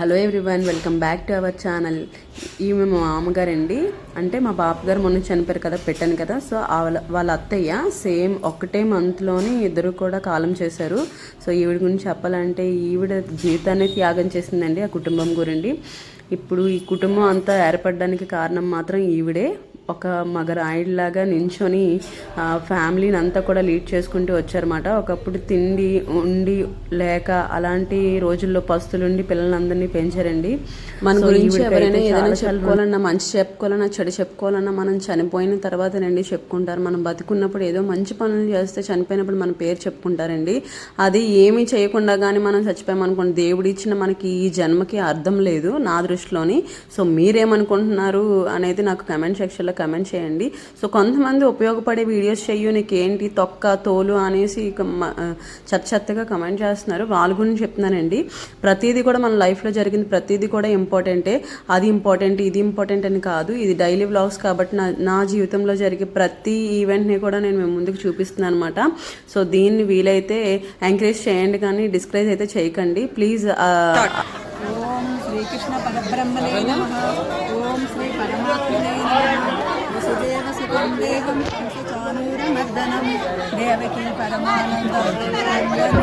Hello everyone welcome back to our channel. ఈమె మా మామగారండి. అంటే మా బాపగారు మొన్న చనిపోయారు కదా పెట్టాను కదా. సో వాళ్ళ వాళ్ళ అత్తయ్య సేమ్ ఒకటే మంత్లోనే ఇద్దరు కూడా కాలం చేశారు. సో ఈవిడ గురించి చెప్పాలంటే ఈవిడ జీవితాన్ని త్యాగం చేసిందండి ఆ కుటుంబం గురండి ఇప్పుడు ఈ కుటుంబం అంతా ఏర్పడడానికి కారణం మాత్రం ఈవిడే. ఒక మగరాయిలాగా నించొని ఆ, ఫ్యామిలీని అంతా కూడా లీడ్ చేసుకుంటూ వచ్చారన్నమాట. ఒకప్పుడు తిండి ఉండి లేక అలాంటి రోజుల్లో పస్తులుండి పిల్లలందరినీ పెంచారండి. మన గురించి ఎవరైనా ఏదైనా చెప్పుకోవాలన్నా మంచి చెప్పుకోవాలన్నా చెడు చెప్పుకోవాలన్నా మనం చనిపోయిన తర్వాతనండి చెప్పుకుంటారు. మనం బతికున్నప్పుడు ఏదో మంచి పనులు చేస్తే చనిపోయినప్పుడు మన పేరు చెప్పుకుంటారండి. అది ఏమీ చేయకుండా కానీ మనం చచ్చిపోయామనుకోండి దేవుడు ఇచ్చిన మనకి ఈ జన్మకి అర్థం లేదు నా దృష్టిలోని. సో మీరేమనుకుంటున్నారు అనేది నాకు కమెంట్ సెక్షన్లో కమెంట్ చేయండి. సో కొంతమంది ఉపయోగపడే వీడియోస్ చెయ్యు నీకేంటి తొక్క తోలు అనేసి ఇక చెత్త చెత్తగా కమెంట్ చేస్తున్నారు. వాళ్ళ గురించి చెప్తున్నానండి. ప్రతిదీ కూడా మన లైఫ్లో జరిగింది. ప్రతిదీ కూడా ఇంపార్టెంటే అది ఇంపార్టెంట్ ఇది ఇంపార్టెంట్ అని కాదు. ఇది డైలీ వ్లాగ్స్ కాబట్టి నా నా జీవితంలో జరిగే ప్రతి ఈవెంట్ని కూడా నేను మేము ముందుకు చూపిస్తున్నాను అనమాట సో దీన్ని వీలైతే ఎంకరేజ్ చేయండి కానీ డిస్కరేజ్ అయితే చేయకండి. ప్లీజ్ ఓం శ్రీకృష్ణ పరబ్రహ్మణే నమ ఓం శ్రీ పరమాత్మనే నమః వసుదేవ సుతం దేవం చానూరమర్దనం దేవకీ పరమానందం